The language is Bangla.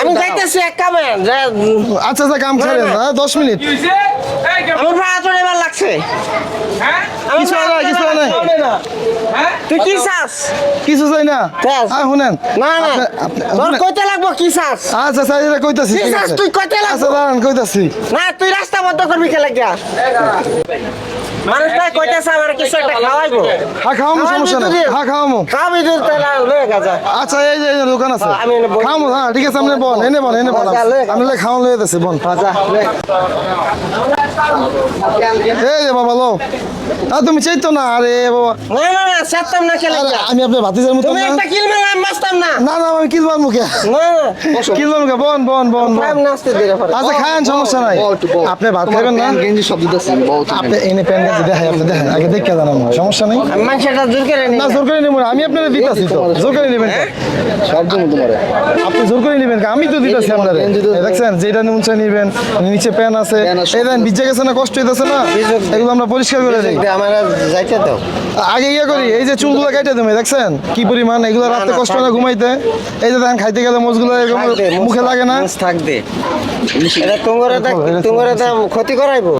আমি যাইতেছি এক কামে যে। আচ্ছা আচ্ছা কাম ছাড়েন হ্যাঁ, দশ মিনিট। আমার ভাড়া চলে এবার লাগছে। কিছু না, কিছু না। তুই কি চাস? কিছু চাই না? হ্যাঁ শুনেন। না না। আপনি- আপনি- তোর কইতে লাগবো কি চাস? আচ্ছা আচ্ছা এটা কইতাছি কি চাস তুই কইতে লাগবো? আচ্ছা দাঁড়ান কইতাছি। না তুই রাস্তা বন্ধ করবি খেলা গিয়া। মানুষ ভাই কইতেছে আমার কিছু একটা খাওয়াইবো। হ্যাঁ খাওয়ামো সমস্যা নেই। হ্যাঁ খাওয়ামো। খাবি তুই তাহলে লয়ে গেছে আচ্ছা এই যে দোকান আছে। আমি খাওয়ামো হ্যাঁ ঠিক আছে আপনি বল এনে বল এনে বল লয়ে গেছে। লয়ে যাচ্ছে বল এই যে বাবা লো। তুমি চাইতো না আরে বাবা। না না না সাততাম না খেলা আমি আপনার ভাতিজার মতো তুমি একটা কিলবে না না আমি কিলবার মুখে কিলবার মুখে বন বন বন আচ্ছা খান সমস্যা নাই। আপনি ভাত খাবেন না? গেঞ্জি শব্দ দিতেছি বহুত আপনি এনে প্যান গাছ দেখাই আপনি দেখেন আগে দেখে জানান সমস্যা নাই? মানুষটা জোর করে না জোর করে নেবেন আমি আপনারা দিতাছি তো। জোর করে নেবেন কেন? শব্দ মতো মারে আপনি জোর করে নেবেন আমি তো দিতাছি আপনারা। গেঞ্জি দেখছেন যেটা নিচে নেবেন নিচে প্যান আছে। এই দেন ভিজে গেছে না কষ্ট হইতেছে না? এগুলো আমরা পরিষ্কার করে দিই। আমার যাইতে দাও। আগে ইয়ে করি এই যে চুলগুলো কেটে দেবে দেখছেন? কি পরিমাণ এগুলো রাতে কষ্ট না ঘুমাইতে। এই যে দেখেন খাইতে গেলে মোজগুলো এরকম মুখে লাগে না। থাকবে। এটা তোমার তোমার ক্ষতি করাইবো।